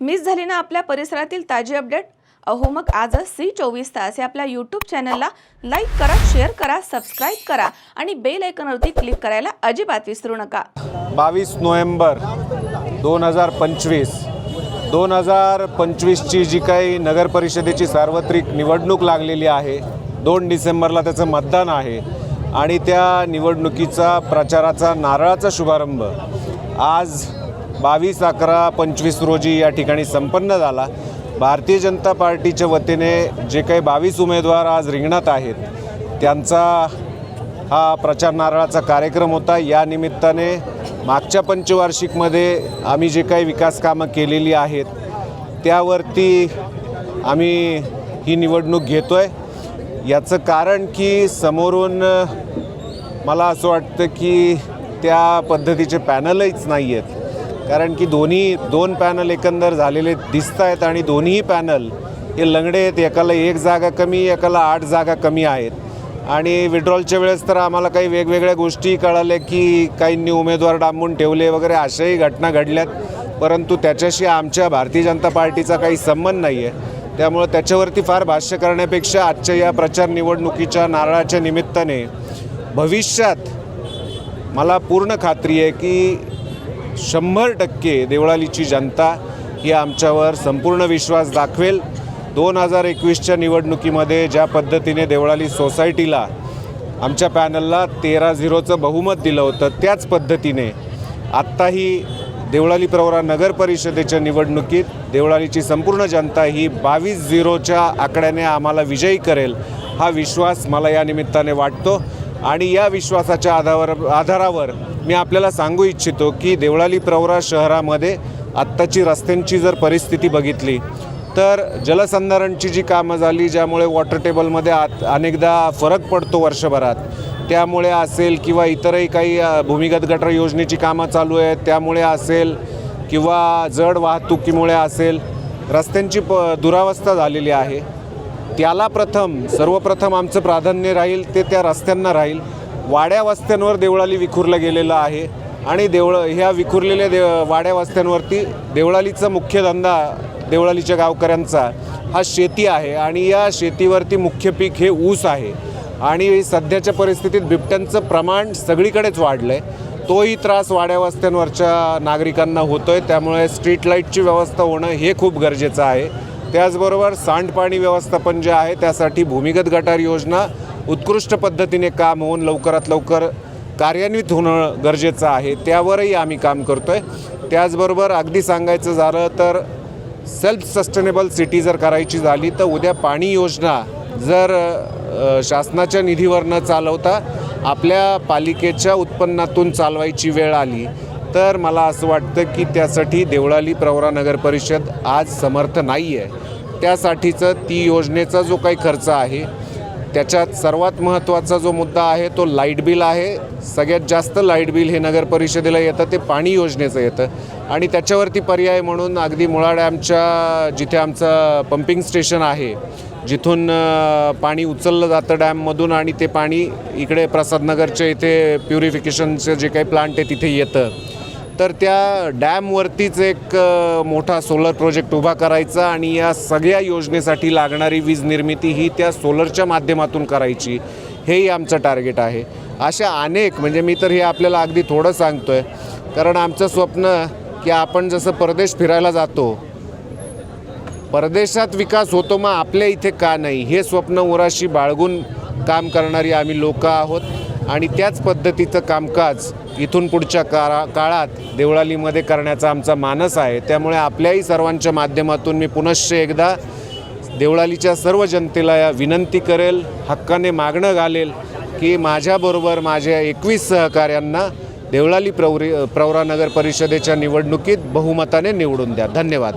Miss झाली ना आपल्या परिसरातील ताजी अपडेट? अहो मग आजच सी चोवीस तास या आपल्या यूट्यूब चॅनलला लाईक करा शेअर करा सबस्क्राईब करा आणि बेल आयकॉनवरती क्लिक करायला अजिबात विसरू नका. बावीस नोव्हेंबर दोन हजार पंचवीस. दोन हजार पंचवीसची जी काही नगर परिषदेची सार्वत्रिक निवडणूक लागलेली आहे दोन डिसेंबरला त्याचं मतदान आहे आणि त्या निवडणुकीचा प्रचाराचा नारळाचा शुभारंभ. आज बावीस अकरा पंचवीस रोजी या ठिकाणी संपन्न झाला. भारतीय जनता पार्टीच्या वतीने जे काही बावीस उमेदवार आज रिंगणात आहेत त्यांचा हा प्रचार नारळाचा कार्यक्रम होता. या निमित्ताने मागच्या पंचवार्षिकमध्ये आम्ही जे काही विकास कामं केलेली आहेत त्यावरती आम्ही ही निवडणूक घेतो आहे याचं कारण की समोरून मला असं वाटतं की त्या पद्धतीचे पॅनलच नाही आहेत कारण की दोन्ही दोन पॅनल एकंदर झालेले दिसत आहेत आणि दोन्ही पॅनल हे लंगडे आहेत. एकाला एक जागा कमी एकाला आठ जागा कमी आहेत. आणि विड्रॉलच्या वेळेस तर आम्हाला काही वेगवेगळ्या गोष्टी कळाल्या की काहींनी उमेदवार डांबून ठेवले वगैरे अशाही घटना घडल्यात. परंतु त्याच्याशी आमच्या भारतीय जनता पार्टीचा काही संबंध नाही आहे त्यामुळं त्याच्यावरती फार भाष्य करण्यापेक्षा आजच्या या प्रचार निवडणुकीच्या नारळाच्या निमित्ताने भविष्यात मला पूर्ण खात्री आहे की शंभर टक्के देवळालीची जनता ही आमच्यावर संपूर्ण विश्वास दाखवेल. दोन हजार एकवीसच्या निवडणुकीमध्ये ज्या पद्धतीने देवळाली सोसायटीला आमच्या पॅनलला तेरा झिरोचं बहुमत दिलं होतं त्याच पद्धतीने आत्ताही देवळाली प्रवरा नगर परिषदेच्या निवडणुकीत देवळालीची संपूर्ण जनता ही बावीस झिरोच्या आकड्याने आम्हाला विजयी करेल हा विश्वास मला या निमित्ताने वाटतो. आणि या विश्वासाच्या आधारावर आधारावर मी आपल्याला सांगू इच्छितो की देवळाली प्रवरा शहरामध्ये आत्ताची रस्त्यांची जर परिस्थिती बघितली तर जलसंधारणची जी कामं झाली ज्यामुळे वॉटर टेबलमध्ये आत अनेकदा फरक पडतो वर्षभरात त्यामुळे असेल किंवा इतरही काही भूमिगत गटर योजनेची कामं चालू आहेत त्यामुळे असेल किंवा जड वाहतुकीमुळे असेल रस्त्यांची प दुरावस्था झालेली आहे. त्याला प्रथम सर्वप्रथम आमचं प्राधान्य राहील ते त्या रस्त्यांना राहील. वाड्या वस्त्यांवर देवळाली विखुरलं गेलेलं आहे आणि देवळ ह्या विखुरलेल्या देव वाड्या वस्त्यांवरती देवळालीचा मुख्य धंदा देवळालीच्या गावकऱ्यांचा हा शेती आहे आणि या शेतीवरती मुख्य पीक हे ऊस आहे. आणि सध्याच्या परिस्थितीत बिबट्यांचं प्रमाण सगळीकडेच वाढलं आहे तोही त्रास वाड्या वस्त्यांवरच्या नागरिकांना होतो आहे त्यामुळे स्ट्रीट लाईटची व्यवस्था होणं हे खूप गरजेचं आहे. त्याचबरोबर सांडपाणी व्यवस्थापन जे आहे त्यासाठी भूमिगत गटार योजना उत्कृष्ट पद्धतीने काम होऊन लवकरात लवकर कार्यान्वित होणं गरजेचं आहे. त्यावरही आम्ही काम करतो आहे त्याचबरोबर अगदी सांगायचं झालं तर सेल्फ सस्टेनेबल सिटी जर करायची झाली तर उद्या पाणी योजना जर शासनाच्या निधीवर न चालवता आपल्या पालिकेच्या उत्पन्नातून चालवायची वेळ आली तर मला असं वाटतं की त्यासाठी देवळाली प्रवरा नगर परिषद आज समर्थ नाही आहे त्यासाठीचं ती योजनेचा जो काही खर्च आहे त्याच्यात सर्वात महत्त्वाचा जो मुद्दा आहे तो लाइट बिल आहे. सगळ्यात जास्त लाइट बिल हे नगर परिषदेला येतं ते पाणी योजनेचं येतं. आणि त्याच्यावरती पर्याय म्हणून अगदी मुळा डॅमच्या जिथे आमचं पंपिंग स्टेशन आहे जिथून पाणी उचललं जातं डॅममधून आणि ते पाणी इकडे प्रसादनगरच्या इथे प्युरिफिकेशनचं जे काही प्लांट आहे तिथे येतं. तर त्या डॅमवरतीच एक मोठा सोलर प्रोजेक्ट उभा करायचा आणि या सगळ्या योजनेसाठी लागणारी वीज निर्मिती ही त्या सोलरच्या माध्यमातून करायची हेही आमचं टार्गेट आहे. अशा अनेक म्हणजे मी तर हे आपल्याला अगदी थोडं सांगतो आहे कारण आमचं स्वप्न की आपण जसं परदेश फिरायला जातो परदेशात विकास होतो मग आपल्या इथे का नाही? हे स्वप्न उराशी बाळगून काम करणारी आम्ही लोकं आहोत. आणि त्याच पद्धतीचं कामकाज इथून पुढच्या काळा काळात देवळालीमध्ये करण्याचा आमचा मानस आहे. त्यामुळे आपल्याही सर्वांच्या माध्यमातून मी पुनश्च एकदा देवळालीच्या सर्व जनतेला या विनंती करेल हक्काने मागणं घालेल की माझ्याबरोबर माझ्या एकवीस सहकाऱ्यांना देवळाली प्रवरी प्रवरा नगर परिषदेच्या निवडणुकीत बहुमताने निवडून द्या. धन्यवाद.